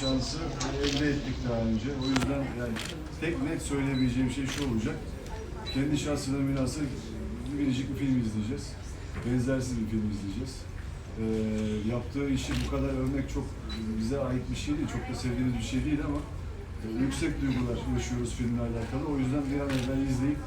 şansı elde ettik daha önce. O yüzden yani tek net söyleyebileceğim şey şu olacak. Kendi şahsına münasır biricik bir film izleyeceğiz. Benzersiz bir film izleyeceğiz. Ee, yaptığı işi bu kadar övmek çok bize ait bir şey değil, çok da sevdiğimiz bir şey değil ama e, yüksek duygular yaşıyoruz filmle alakalı. O yüzden bir an evvel izleyip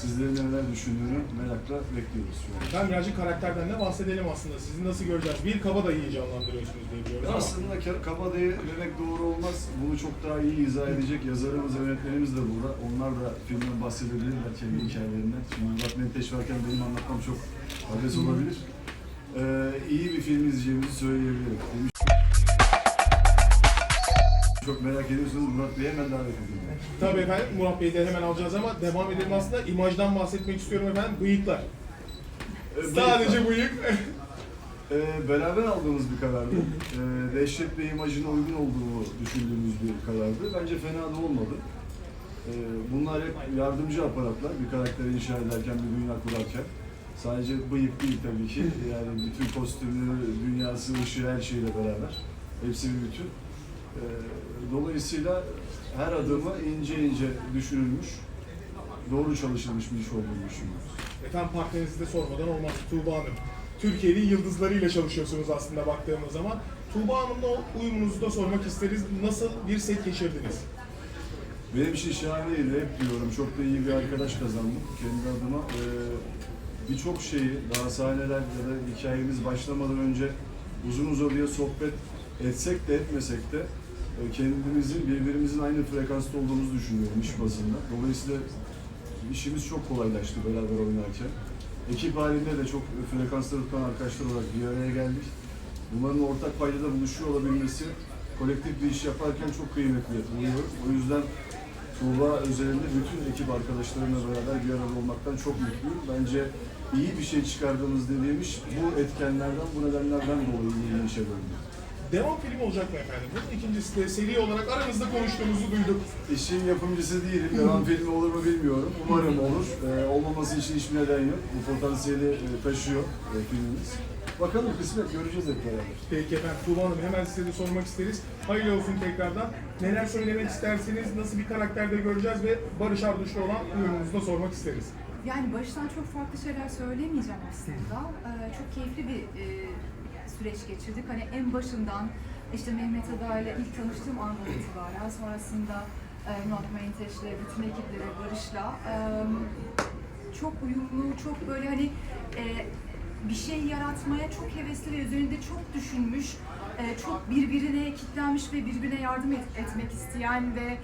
sizlerin neler düşündüğünü merakla bekliyoruz şu an. Ben birazcık karakterden de bahsedelim aslında. Sizi nasıl göreceğiz? Bir kabadayıyı canlandırıyorsunuz diye biliyoruz ama. Aslında ka- kabadayı demek doğru olmaz. Bunu çok daha iyi izah edecek yazarımız, yönetmenimiz de burada. Onlar da filmden bahsedebilirler kendi hikayelerinden. Şimdi Menteş varken benim anlatmam çok abes olabilir. Ee, iyi bir film izleyeceğimizi söyleyebilirim. Demiş- Çok merak ediyorsanız Murat Bey'i hemen davet ediyorum. Tabii efendim Murat Bey'i de hemen alacağız ama devam edelim aslında. imajdan bahsetmek istiyorum efendim. Bıyıklar. Ee, Sadece bıyık. Ee, beraber aldığımız bir karardı. Ee, Dehşet Bey imajına uygun olduğunu düşündüğümüz bir karardı. Bence fena da olmadı. Ee, bunlar hep yardımcı aparatlar bir karakteri inşa ederken, bir dünya kurarken. Sadece bıyık değil tabii ki. Yani bütün kostümü, dünyası, ışığı, her şeyle beraber. Hepsi bir bütün. Ee, dolayısıyla her adımı ince ince düşünülmüş, doğru çalışılmış bir iş olduğunu düşünüyoruz. Efendim partnerinizi de sormadan olmaz. Tuğba Hanım. Türkiye'nin yıldızlarıyla çalışıyorsunuz aslında baktığımız zaman. Tuğba Hanım'la uyumunuzu da sormak isteriz. Nasıl bir set geçirdiniz? Benim için şahaneydi, hep diyorum. Çok da iyi bir arkadaş kazandım kendi adıma. Ee, Birçok şeyi, daha sahneler ya da hikayemiz başlamadan önce uzun uzadıya sohbet etsek de etmesek de e, kendimizin, birbirimizin aynı frekansta olduğumuzu düşünüyorum iş bazında. Dolayısıyla işimiz çok kolaylaştı beraber oynarken. Ekip halinde de çok frekansta tutan arkadaşlar olarak bir araya geldik. Bunların ortak paydada buluşuyor olabilmesi kolektif bir iş yaparken çok kıymetli buluyor. O yüzden Tuğba özelinde bütün ekip arkadaşlarımla beraber bir arada olmaktan çok mutluyum. Bence iyi bir şey çıkardığımız dediğim iş bu etkenlerden, bu nedenlerden dolayı iyi bir işe döndü. Devam film olacak mı efendim? Bunun ikincisi de seri olarak aramızda konuştuğumuzu duyduk. İşin yapımcısı değilim. Devam filmi olur mu bilmiyorum. Umarım olur. Ee, olmaması için hiçbir neden yok. Bu potansiyeli e, taşıyor e, filmimiz. Bakalım kısmet göreceğiz hep beraber. Peki efendim Tuğba Hanım hemen size de sormak isteriz. Hayırlı olsun tekrardan. Neler söylemek istersiniz? Nasıl bir karakterde göreceğiz ve Barış Arduç'la olan uyumunuzu da sormak isteriz. Yani baştan çok farklı şeyler söylemeyeceğim aslında. Ee, çok keyifli bir e, süreç geçirdik. Hani en başından işte Mehmet Ada ile ilk tanıştığım andan itibaren sonrasında e, Murat Menteş'le, bütün ekiplere, Barış'la çok uyumlu, çok böyle hani e, bir şey yaratmaya çok hevesli ve üzerinde çok düşünmüş, e, çok birbirine kitlenmiş ve birbirine yardım et- etmek isteyen ve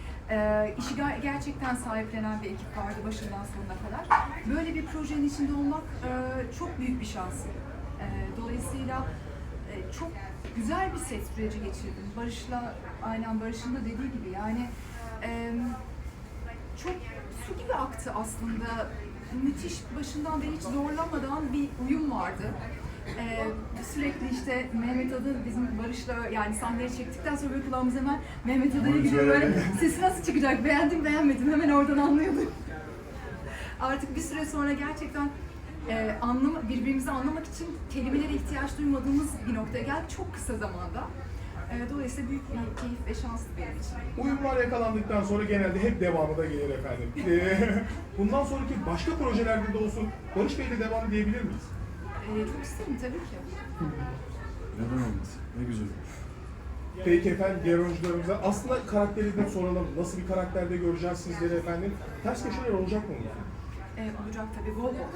işi ger- gerçekten sahiplenen bir ekip vardı başından sonuna kadar. Böyle bir projenin içinde olmak çok büyük bir şans. Dolayısıyla çok güzel bir set süreci geçirdim. Barış'la, aynen Barış'ın da dediği gibi yani e, çok su gibi aktı aslında. Müthiş başından beri hiç zorlamadan bir uyum vardı. Ee, sürekli işte Mehmet Adı bizim Barış'la yani sahneye çektikten sonra böyle kulağımız hemen Mehmet Adı'ya gidiyor böyle sesi nasıl çıkacak beğendim beğenmedim hemen oradan anlıyorduk. Artık bir süre sonra gerçekten e, anlama, birbirimizi anlamak için kelimelere ihtiyaç duymadığımız bir noktaya geldik çok kısa zamanda. E, dolayısıyla büyük bir keyif ve şanstı benim için. Uyumlar yakalandıktan sonra genelde hep devamı da gelir efendim. Ee, bundan sonraki başka projelerde de olsun Barış Bey'le devam diyebilir miyiz? E, çok isterim tabii ki. Neden olmasın? Ne güzel olur. Peki efendim diğer oyuncularımıza aslında karakteri de soralım. Nasıl bir karakterde göreceğiz sizleri efendim? Ters köşeler olacak mı bunlar? E, olacak tabii bol bol.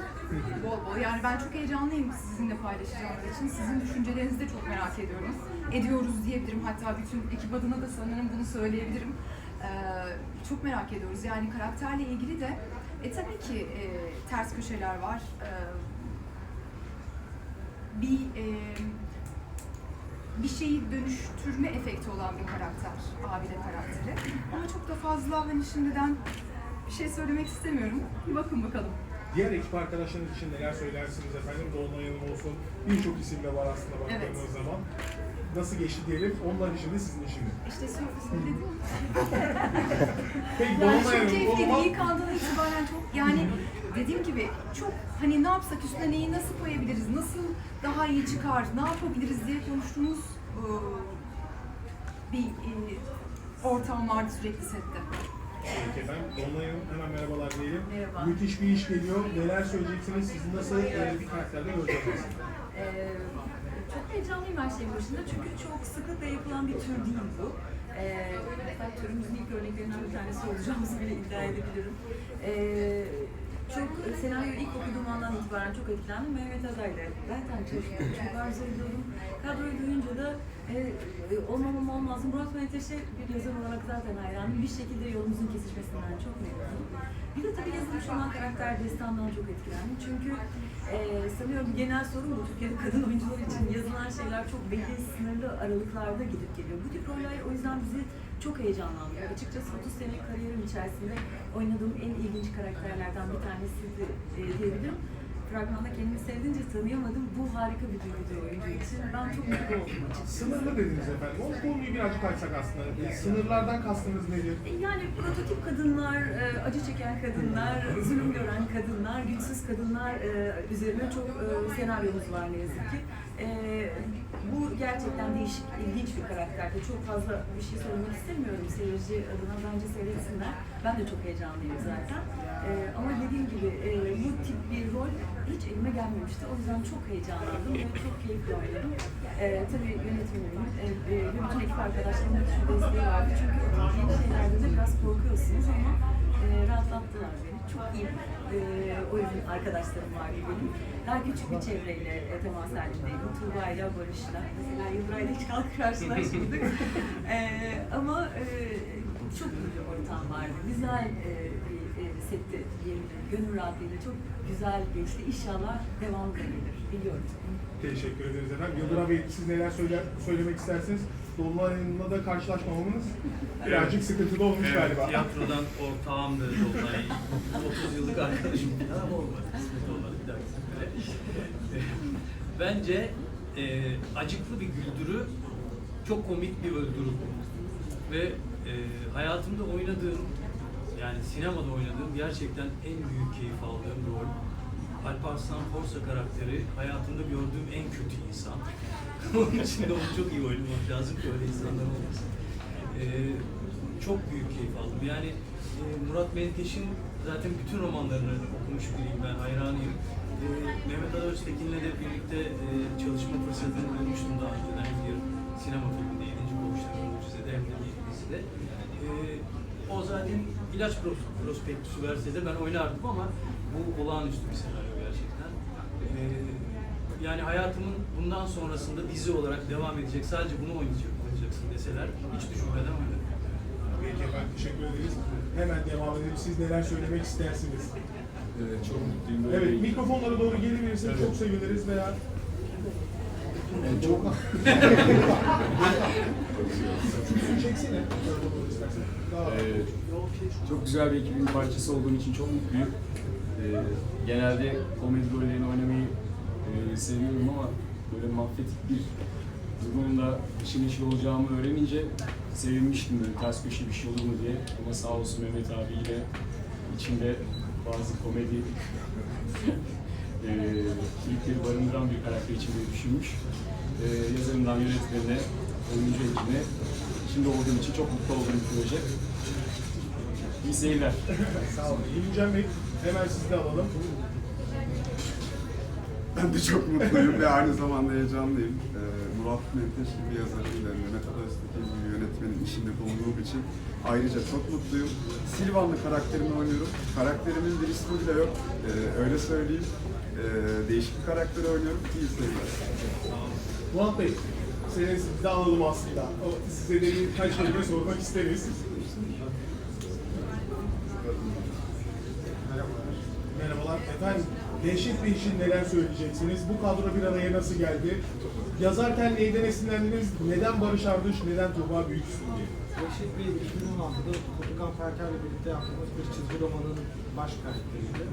bol bol. Yani ben çok heyecanlıyım sizinle paylaşacağımız için. Sizin düşüncelerinizi de çok merak ediyorum. Ediyoruz diyebilirim. Hatta bütün ekip adına da sanırım bunu söyleyebilirim. E, çok merak ediyoruz. Yani karakterle ilgili de e, tabii ki e, ters köşeler var. E, bir e, bir şeyi dönüştürme efekti olan bir karakter, abide karakteri. Ama çok da fazla hani şimdiden bir şey söylemek istemiyorum. Bir bakın bakalım. Diğer ekip arkadaşlarınız için neler söylersiniz efendim? Dolunay Hanım olsun. Birçok isim de var aslında baktığımız Evet. zaman. Nasıl geçti diyelim. Onlar için de sizin için de. İşte söyledim. Peki Yani Dolunay çok Hanım o keyifliydi. zaman İlk andan itibaren çok yani dediğim gibi çok hani ne yapsak üstüne neyi nasıl koyabiliriz, nasıl daha iyi çıkar, ne yapabiliriz diye konuştuğumuz e, bir e, ortam vardı sürekli sette. Peki efendim. Dolunay Hanım hemen merhabalar diyelim. Merhaba. Müthiş bir iş geliyor. Neler söyleyeceksiniz? Siz nasıl e, bir karakterde göreceksiniz? Ee, çok heyecanlıyım her şeyin başında çünkü çok sıklıkla yapılan bir tür değil bu. Ee, türümüzün ilk örneklerinden bir tanesi olacağımızı bile iddia edebilirim. Ee, çok senaryoyu ilk okuduğum andan itibaren çok etkilendim. Mehmet Aday'la zaten çalışmayı çok arzu ediyordum. Kadroyu duyunca da e, e, olmamam olmaz. Murat Menteş'e bir yazar olarak zaten hayranım. Bir şekilde yolumuzun kesişmesinden çok memnunum. Bir de tabii yazılmış olan karakter destandan çok etkilendim. Çünkü e, sanıyorum genel sorun bu. Türkiye'de kadın oyuncular için yazılan şeyler çok belli sınırlı aralıklarda gidip geliyor. Bu tip roller o yüzden bizi çok heyecanlandırıyor. Açıkçası 30 senelik kariyerim içerisinde oynadığım en ilginç karakterlerden bir tanesiydi e, diyebilirim. Fragmanda kendimi sevdiğince tanıyamadım. Bu harika bir duygu oyuncu için. Ben çok mutlu oldum açıkçası. Sınırlı dediniz efendim. O konuyu birazcık açsak aslında. E, Sınırlardan kastınız nedir? Yani prototip kadınlar, e, acı çeken kadınlar, zulüm gören kadınlar, güçsüz kadınlar e, üzerine çok e, senaryomuz var ne yazık ki. E, Bu gerçekten değişik, ilginç bir karakterde. Çok fazla bir şey söylemek istemiyorum seyirci adına. Bence seyretsinler. Ben de çok heyecanlıyım zaten. E, Ama dediğim gibi e, bu tip bir rol hiç elime gelmemişti. O yüzden çok heyecanlandım ve çok keyifli oynadım. E, tabii yönetmenimin e, e, ve bütün ekip arkadaşlarımın da şu desteği vardı. Çünkü yeni şeylerde de biraz korkuyorsunuz ama e, rahatlattılar beni. Çok iyi e, oyun arkadaşlarım vardı benim. Daha küçük bir çevreyle e, temas halindeydim. Tuğba ile Barış'la. Mesela Yıldıray'la hiç kalk karşılaşmadık. e, ama e, çok iyi bir ortam vardı. Güzel e, bir e, setti diyebilirim. Gönül rahatlığıyla çok güzel geçti. İnşallah devamı da gelir. Biliyorum. Teşekkür ederiz efendim. Yıldıray Bey siz neler söyler, söylemek istersiniz? Dolunay'la da karşılaşmamamız birazcık sıkıntılı olmuş Evet, galiba. tiyatrodan ortağımdı Dolunay. 30 yıllık arkadaşım falan ama olmadı. Kısmet olmadı bir dahaki sefere. Bence e, acıklı bir güldürü, çok komik bir öldürü. Ve e, hayatımda oynadığım, yani sinemada oynadığım gerçekten en büyük keyif aldığım rol. Alparslan Forsa karakteri hayatımda gördüğüm en kötü insan. Onun için de onu çok iyi oynamak lazım ki öyle insanlar olmasın. Ee, çok büyük keyif aldım. Yani e, Murat Menteş'in zaten bütün romanlarını okumuş biriyim ben, hayranıyım. Ee, Mehmet Ali Öztekin'le de birlikte e, çalışma fırsatını bulmuştum daha önceden hem bir sinema filminde, 7. Koğuşların Mucize'de hem de bir dizide. Ee, o zaten ilaç pros- prospektüsü verse de ben oynardım ama bu olağanüstü bir senaryo gerçekten. Ee, yani hayatımın bundan sonrasında dizi olarak devam edecek, sadece bunu oynayacak, oynayacaksın deseler hiç düşünmeden oynarım. Peki efendim teşekkür ederiz. Hemen devam edelim. Siz neler söylemek istersiniz? Evet, çok mutluyum. Böyle Evet, mikrofonlara doğru gelebilirsiniz. Evet. Çok seviniriz veya Yani çok Ee, çok güzel bir ekibin parçası olduğum için çok mutluyum. Ee, genelde komedi rollerini oynamayı e, seviyorum ama böyle mafyatik bir durumda işin işi olacağımı öğrenince sevinmiştim böyle ters köşe bir şey olur mu diye. Ama sağ olsun Mehmet abi yine içinde bazı komedi e, trikleri barındıran bir karakter içinde düşünmüş. E, yazarından yönetmenine, oyuncu ekibine içinde olduğum için çok mutlu olduğum bir proje. İyi seyirler. Sağ olun. İlcan Bey, hemen sizi de alalım. Ben de çok mutluyum ve aynı zamanda heyecanlıyım. Ee, Murat Menteş gibi yazarın ve Mehmet Öztekin gibi yönetmenin işinde bulunduğum için ayrıca çok mutluyum. Silvanlı karakterimi oynuyorum. Karakterimin bir ismi bile yok. Ee, öyle söyleyeyim. Ee, değişik bir karakter oynuyorum. İyi seyirler. Murat Bey, seni sizi de alalım aslında. O, size de birkaç kelime sormak isteriz. Merhabalar. Efendim, Dehşet Bey için neler söyleyeceksiniz? Bu kadro bir araya nasıl geldi? Yazarken neyden esinlendiniz? Neden Barış Arduç, neden Tuğba Büyüksün diye? Reşit Bey 2016'da Furkan Perker'le birlikte yaptığımız bir çizgi romanın baş karakteriydi.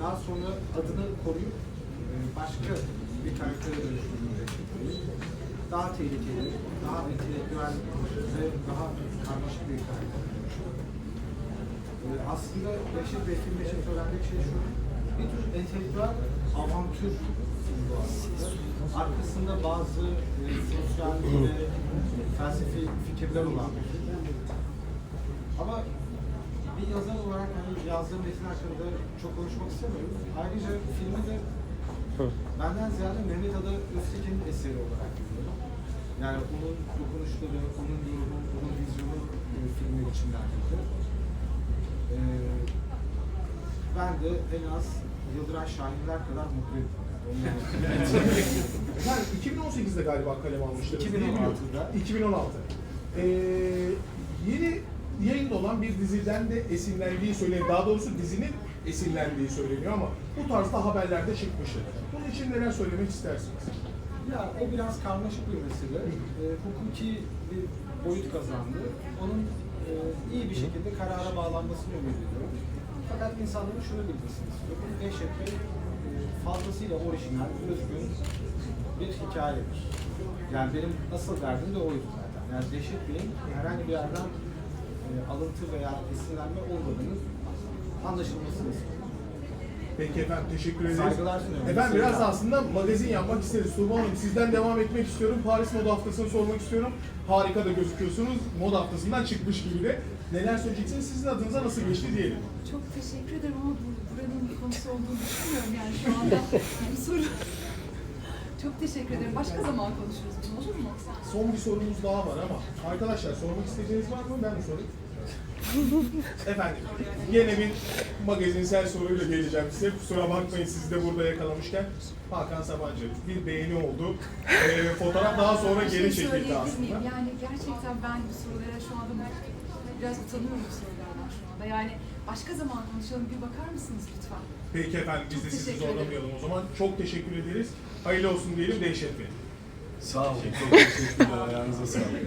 Daha sonra adını koruyup e, başka bir karaktere dönüştürdüm Bey'i. Daha tehlikeli, daha entelektüel ve daha karmaşık bir karakter dönüştürdüm. E, Aslında Reşit Bey film için söylendiği şey şu, bir tür entelektüel avantür bu aslında. arkasında bazı e, sosyal ve felsefi fikirler olan bir film. Ama bir yazar olarak hani yazdığım metin hakkında çok konuşmak istemiyorum. Ayrıca filmi de benden ziyade Mehmet Ada Öztekin'in eseri olarak görüyorum. Yani onun dokunuşları, onun yorumu, onun vizyonu e, filmin içindendirdi. E, ben de en az Yıldıray Şahinler kadar mutluyum. Yani Yani 2018'de galiba kalem mi? 2016'da. 2016. Ee, yeni yayında olan bir diziden de esinlendiği söyleniyor. Daha doğrusu dizinin esinlendiği söyleniyor ama bu tarzda haberlerde çıkmıştı. Bunun için neler söylemek istersiniz? Ya o biraz karmaşık bir mesele. E, hukuki bir boyut kazandı. Onun e, iyi bir şekilde karara bağlanmasını ümit ediyorum. Fakat insanların şunu bilmesini istiyorum. Dehşet Bey e, fazlasıyla orijinal, özgün bir hikayedir. Yani benim asıl derdim de oydu zaten. Yani Dehşet Bey'in herhangi bir yerden e, alıntı veya esinlenme olmadığının anlaşılmasını istiyorum. Peki efendim teşekkür ederiz. Saygılar sunuyorum. Efendim biraz Saygılar. aslında magazin yapmak isteriz. Tuğba Hanım sizden devam etmek istiyorum. Paris Moda Haftası'nı sormak istiyorum. Harika da gözüküyorsunuz. Moda Haftası'ndan çıkmış gibi de. Neler söyleyeceksiniz? Sizin adınıza nasıl geçti diyelim. Çok teşekkür ederim ama bu, buranın bir konusu olduğunu düşünmüyorum yani şu anda bu soru. Çok teşekkür ederim. Başka zaman konuşuruz bunu olur mu? Son bir sorumuz daha var ama arkadaşlar sormak istediğiniz var mı? Ben mi sorayım? Efendim, yine bir magazinsel soruyla geleceğim size. Kusura bakmayın sizi de burada yakalamışken. Hakan Sabancı, bir beğeni oldu. Ee, fotoğraf daha sonra Bir şey geri çekildi aslında. Yani gerçekten ben bu sorulara şu anda biraz utanıyorum bu sorulardan şu anda. Yani başka zaman konuşalım. Bir bakar mısınız lütfen? Peki efendim, biz Çok de sizi teşekkür zorlamayalım o zaman. Çok teşekkür ederiz. Hayırlı olsun diyelim, Dehşet Bey. Sağ olun. Çok teşekkürler. Ayağınıza sağlık.